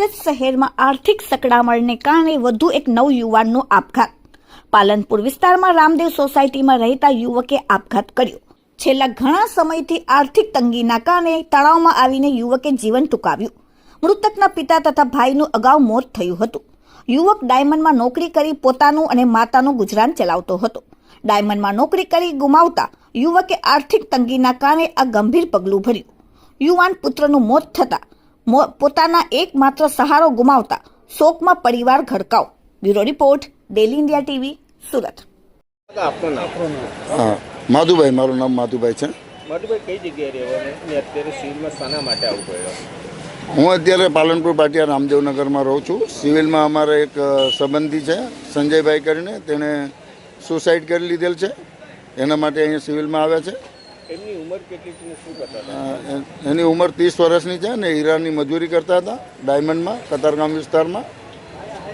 સુરત શહેરમાં આર્થિક સકડામણને કારણે વધુ એક નવ યુવાનનો આપઘાત. પાલનપુર વિસ્તારમાં રામદેવ સોસાયટીમાં રહેતા યુવકે આપઘાત કર્યો. છેલ્લા ઘણા સમયથી આર્થિક તંગીના કારણે તણાવમાં આવીને યુવકે જીવન ટૂંકાવ્યું. મૃતકના પિતા તથા ભાઈનું અગાઉ મોત થયું હતું. યુવક ડાયમંડમાં નોકરી કરી પોતાનું અને માતાનું ગુજરાન ચલાવતો હતો. ડાયમંડમાં નોકરી કરી ગુમાવતા યુવકે આર્થિક તંગીના કારણે આ ગંભીર પગલું ભર્યું. યુવાન પુત્રનું મોત થતાં પોતાના એકમાત્ર સહારો ગુમાવતા શોકમાં પરિવાર ઘડકાવ. Bureau report daily India TV Surat. હા માધુભાઈ મારું નામ માધુભાઈ છે. માધુભાઈ કઈ જગ્યાએ રહેવાનું અત્યારે સિવિલમાં શાના માટે આવવું પડ્યો હું અત્યારે પાલનપુર પાટિયા રામદેવનગરમાં રહું છું. સિવિલમાં અમારે એક સંબંધી છે સંજયભાઈ કરીને. તેણે સુસાઇડ કરી લીધેલ છે. એના માટે અહીંયા સિવિલમાં આવ્યા છે. એમની ઉંમર કેટલી શું કરતા હતા? અ, એ- એની ઉંમર ત્રીસ વર્ષની છે ને હીરાની મજૂરી કરતા હતા ડાયમંડમાં કતારગામ વિસ્તારમાં.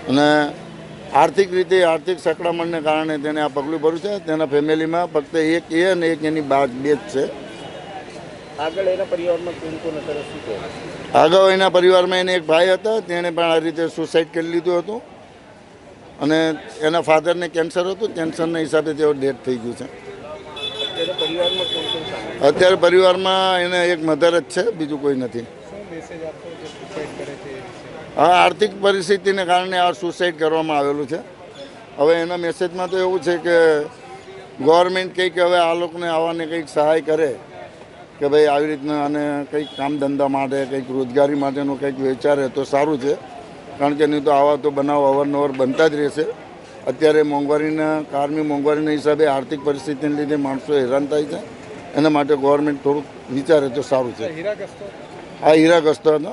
અને આર્થિક રીતે આર્થિક સંકળામણને કારણે તેને આ પગલું ભર્યું છે. તેના ફેમિલીમાં ફક્ત એક એ અને એક એની બા બે જ છે. આગળ એના પરિવારમાં કોણ કોણ અત્યારે અગાઉ એના પરિવારમાં એને એક ભાઈ હતા. તેણે પણ આ રીતે સુસાઇડ કરી લીધું હતું. અને એના ફાધરને કેન્સર હતું કેન્સરના હિસાબે તેઓ ડેથ થઈ ગયું છે. અત્યારે પરિવારમાં એને એક મધર જ છે બીજું કોઈ નથી. હા આર્થિક પરિસ્થિતિને કારણે આ સુસાઇડ કરવામાં આવેલું છે. હવે એના મેસેજમાં તો એવું છે કે ગવર્મેન્ટ કંઈક હવે આ લોકોને આવવાને કંઈક સહાય કરે કે ભાઈ આવી રીતના અને કંઈક કામ ધંધા માટે કંઈક રોજગારી માટેનું કંઈક વિચારે તો સારું છે. કારણ કે નહીં તો આવા તો બનાવ અવારનવાર બનતા જ રહેશે. અત્યારે મોંઘવારીના કારની મોંઘવારીના હિસાબે આર્થિક પરિસ્થિતિને લીધે માણસો હેરાન થાય છે. એના માટે ગવર્મેન્ટ થોડુંક વિચારે તો સારું છે. આ હીરા ગસ્તો હતો.